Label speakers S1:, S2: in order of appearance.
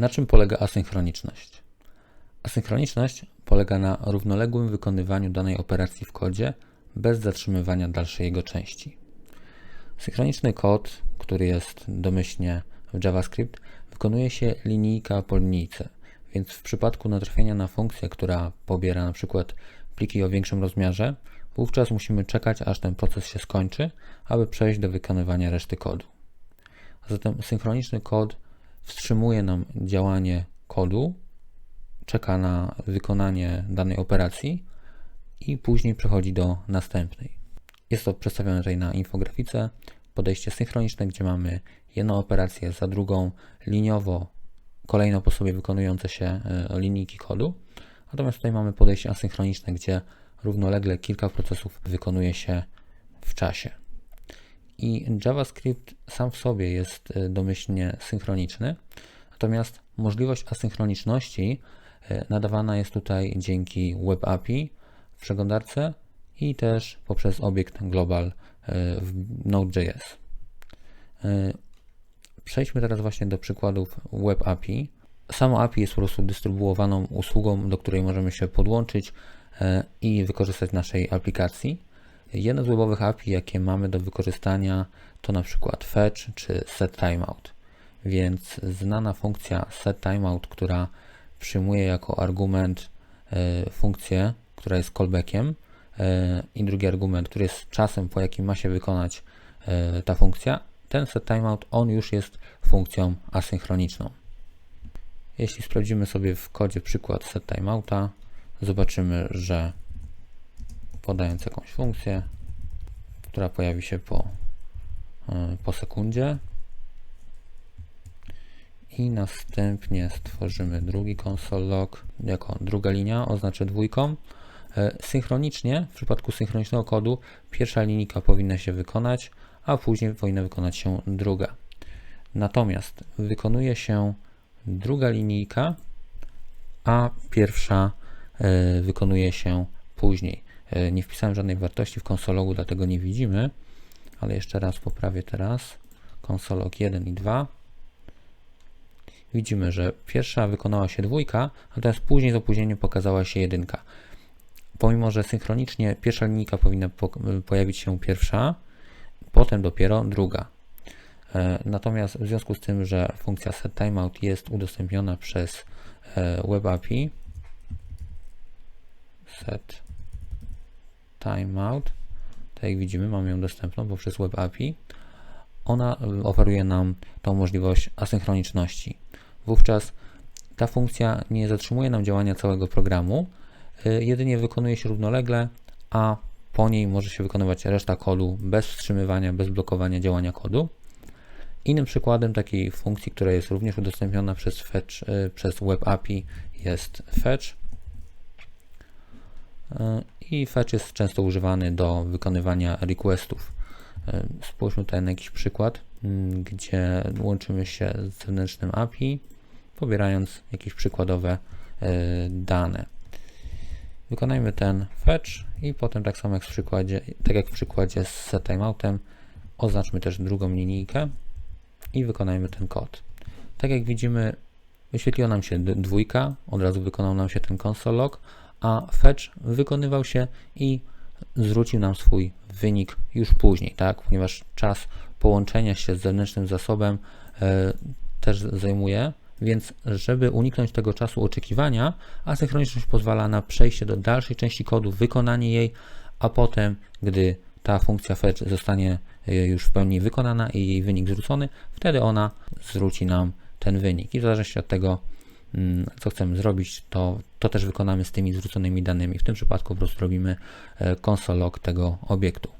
S1: Na czym polega asynchroniczność? Asynchroniczność polega na równoległym wykonywaniu danej operacji w kodzie bez zatrzymywania dalszej jego części. Synchroniczny kod, który jest domyślnie w JavaScript, wykonuje się linijka po linijce, więc w przypadku natrafienia na funkcję, która pobiera przykład pliki o większym rozmiarze, wówczas musimy czekać, aż ten proces się skończy, aby przejść do wykonywania reszty kodu. Zatem synchroniczny kod wstrzymuje nam działanie kodu, czeka na wykonanie danej operacji i później przechodzi do następnej. Jest to przedstawione tutaj na infografice. Podejście synchroniczne, gdzie mamy jedną operację za drugą liniowo, kolejno po sobie wykonujące się e, linijki kodu. Natomiast tutaj mamy podejście asynchroniczne, gdzie równolegle kilka procesów wykonuje się w czasie. I JavaScript sam w sobie jest e, domyślnie synchroniczny, natomiast możliwość asynchroniczności e, nadawana jest tutaj dzięki Web API w przeglądarce i też poprzez obiekt global e, w Node.js. Przejdźmy teraz właśnie do przykładów Web API. Samo API jest po prostu dystrybuowaną usługą, do której możemy się podłączyć i wykorzystać naszej aplikacji. Jedno z webowych API, jakie mamy do wykorzystania, to na przykład fetch czy set timeout. Więc znana funkcja set timeout, która przyjmuje jako argument e, funkcję, która jest callbackiem e, i drugi argument, który jest czasem, po jakim ma się wykonać e, ta funkcja, ten set timeout, on już jest funkcją asynchroniczną. Jeśli sprawdzimy sobie w kodzie przykład set timeouta, zobaczymy, że podając jakąś funkcję, która pojawi się po, e, po sekundzie. I następnie stworzymy drugi console log jako druga linia, oznaczę dwójką. E, synchronicznie, w przypadku synchronicznego kodu, pierwsza linijka powinna się wykonać, a później powinna wykonać się druga. Natomiast wykonuje się druga linijka, a pierwsza e, wykonuje się później. E, nie wpisałem żadnej wartości w konsologu, dlatego nie widzimy, ale jeszcze raz poprawię teraz. Konsolog 1 i 2. Widzimy, że pierwsza wykonała się dwójka, natomiast później z opóźnieniem pokazała się jedynka. Pomimo, że synchronicznie pierwsza linijka powinna po, pojawić się pierwsza, potem dopiero druga. E, natomiast w związku z tym, że funkcja setTimeout jest udostępniona przez e, Web API, set timeout. Tak jak widzimy, mamy ją dostępną poprzez Web API. Ona y, oferuje nam tą możliwość asynchroniczności. Wówczas ta funkcja nie zatrzymuje nam działania całego programu, y, jedynie wykonuje się równolegle, a po niej może się wykonywać reszta kodu bez wstrzymywania, bez blokowania działania kodu. Innym przykładem takiej funkcji, która jest również udostępniona przez, fetch, y, przez Web API jest fetch i fetch jest często używany do wykonywania requestów. E, spójrzmy tutaj na jakiś przykład, gdzie łączymy się z zewnętrznym API, pobierając jakieś przykładowe e, dane. Wykonajmy ten fetch i potem tak samo jak w przykładzie, tak jak w przykładzie z timeoutem, oznaczmy też drugą linijkę i wykonajmy ten kod. Tak jak widzimy, wyświetliła nam się dwójka, od razu wykonał nam się ten console log, a fetch wykonywał się i zwrócił nam swój wynik już później, tak? ponieważ czas połączenia się z zewnętrznym zasobem e, też zajmuje, więc żeby uniknąć tego czasu oczekiwania, asynchroniczność pozwala na przejście do dalszej części kodu, wykonanie jej, a potem, gdy ta funkcja fetch zostanie e, już w pełni wykonana i jej wynik zwrócony, wtedy ona zwróci nam ten wynik. I w zależności od tego, co chcemy zrobić, to, to też wykonamy z tymi zwróconymi danymi. W tym przypadku po prostu robimy e, console log tego obiektu.